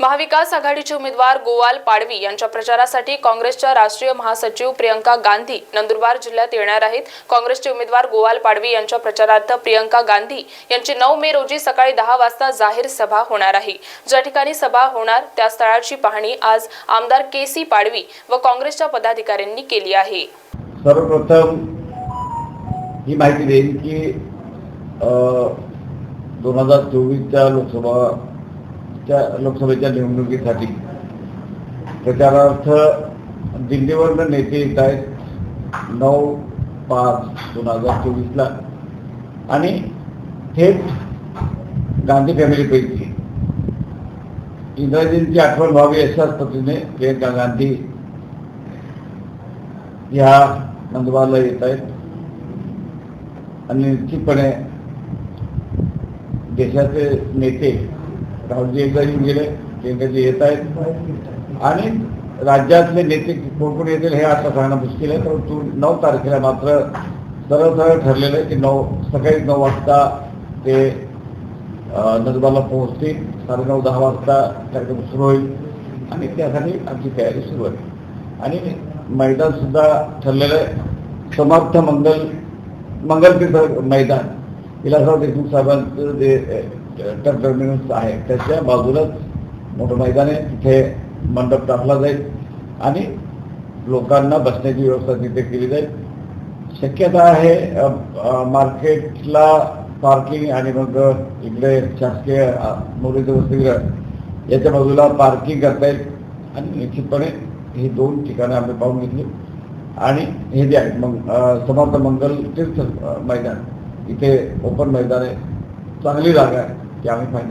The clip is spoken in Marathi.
महाविकास आघाडीचे उमेदवार गोवाल पाडवी यांच्या प्रचारासाठी काँग्रेसच्या राष्ट्रीय महासचिव प्रियंका गांधी नंदुरबार जिल्ह्यात येणार आहेत. काँग्रेसचे उमेदवार गोवाल पाडवी यांच्या प्रचारार्थ प्रियंका गांधी यांची नऊ मे रोजी सकाळी दहा वाजता जाहीर सभा होणार आहे. ज्या ठिकाणी सभा होणार त्या स्थळाची पाहणी आज आमदार के सी पाडवी व काँग्रेसच्या पदाधिकाऱ्यांनी केली आहे. सर्वप्रथम ही माहिती देईन की दोन हजार चोवीसच्या लोकसभा लोकसभेच्या निवडणुकीसाठी. प्रचारार्थ दिल्लीवरनं नेते येत आहेत नऊ पाच दोन हजार चोवीसला. आणि थेट गांधी फॅमिलीपैकी इंदिराजींची आठवण व्हावी अशाच पद्धतीने प्रियंका गांधी ह्या नंदुरबारला येत आहेत. आणि निश्चितपणे देशाचे नेते राहुलजी एकदा येऊन गेले प्रियंकाजी येत आहेत. आणि राज्यातले नेते कोण कोण येतील हे आता सांगणं मुश्किल आहे परंतु नऊ तारखेला मात्र सरळ सरळ ठरलेलं आहे की नऊ सकाळी नऊ वाजता ते अं, नंदुरबारला पोहोचतील. साडेनऊ दहा वाजता कार्यक्रम सुरू होईल. आणि त्यासाठी आमची तयारी सुरू आहे. आणि मैदानसुद्धा ठरलेलं आहे. समर्थ मंगल मंगलतीर्थ मैदान. विलासराव देशमुख साहेबांचं जे टर्फ टर्मिनस आहे. त्याच्या बाजूलाच मोठं मैदान आहे. तिथे मंडप टाकला जाईल आणि लोकांना बसण्याची व्यवस्था तिथे केली जाईल. शक्यता आहे मार्केटला पार्किंग आणि मग इकडे शासकीय अ, मुलीचं वसतिगृह याच्या बाजूला पार्किंग करता येईल. आणि निश्चितपणे ही दोन ठिकाणं आम्ही पाहून घेतली. आणि हे जे आहे मग समर्थ मंगल तीर्थ मैदान. इथे ओपन मैदान आहे. चांगली जागा आहे. యాభై పైన